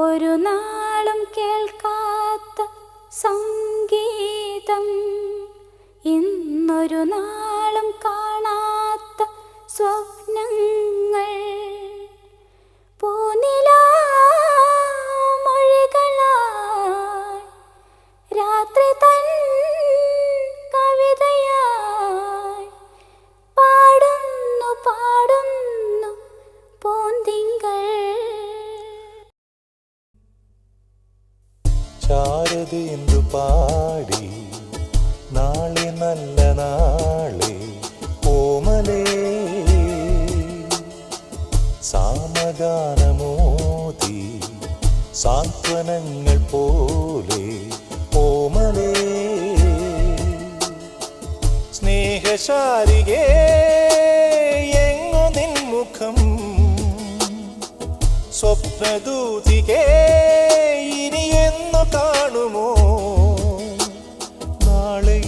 ഒരു നാളും കേൾക്കാത്ത സംഗീതം. ഇന്നൊരു നാളും കാണാത്ത സ്വപ്നങ്ങൾ. ശാരദീന്ദു പാടി? നാളെ നല്ല നാളെ ഓമലേ സാമഗാനമോതി സാന്ത്വനങ്ങൾ പോലെ ഓമലേ സ്നേഹശാരികേ എങ്ങു നിൻമുഖം സ്വപ്നദൂതികേ. ഇനി എന്നു കാണുമോ? നാളെ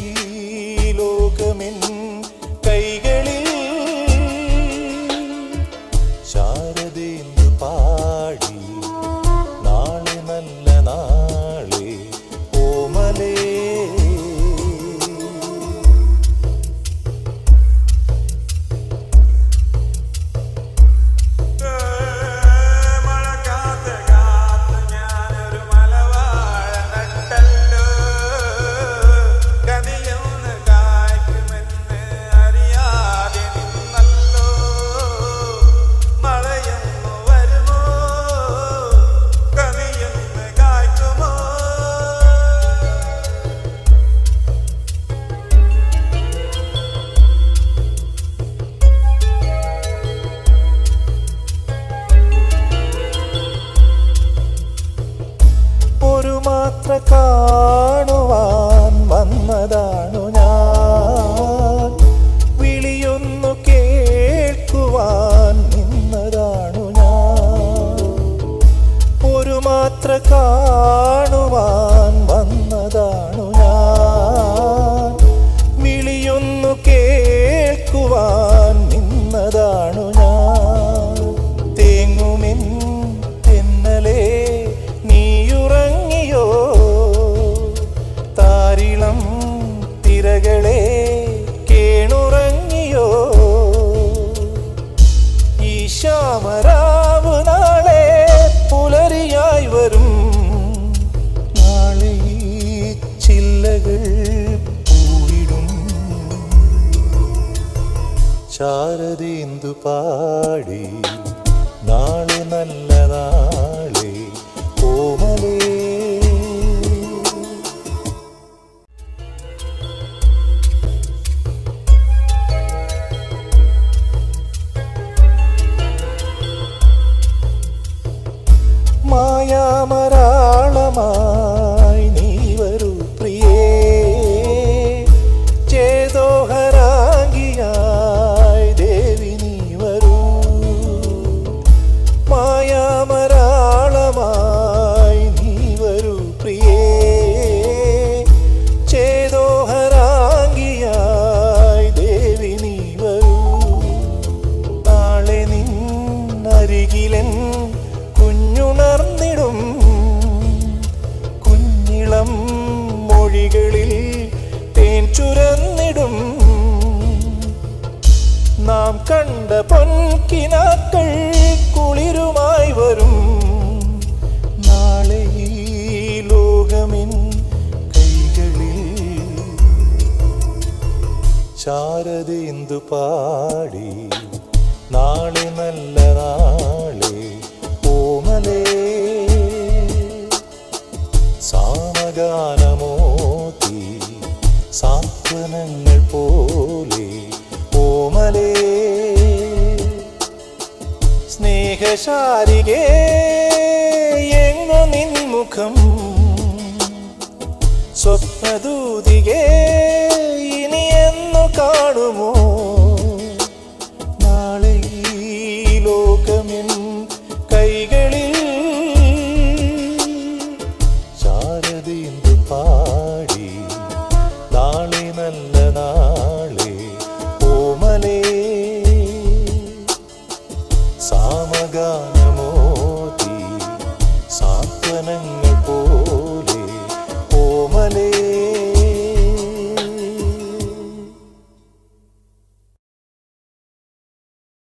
മാത്ര കാണുവാൻ വന്നതാണു ഞാൻ. വിളിയൊന്നു കേൾക്കുവാൻ നിന്നതാണു ഞാൻ. ഒരു മാത്ര കാണുവാൻ ശാരദേന്ദു പാടി? നാളെ നല്ല നാളെ കോമലേ. മായാമരാളമായി നാം കണ്ട പൊൻകിനാക്കൾ കുളിരുമായി വരും. നാളെ ഈ കൈകളിൽ. ശാരദേന്ദു പാടി? നാളെ നല്ല സ്നേഹശാരികേ എങ്ങോ നിൻമുഖം സ്വപ്നദൂതികേ സാമഗാനമോതി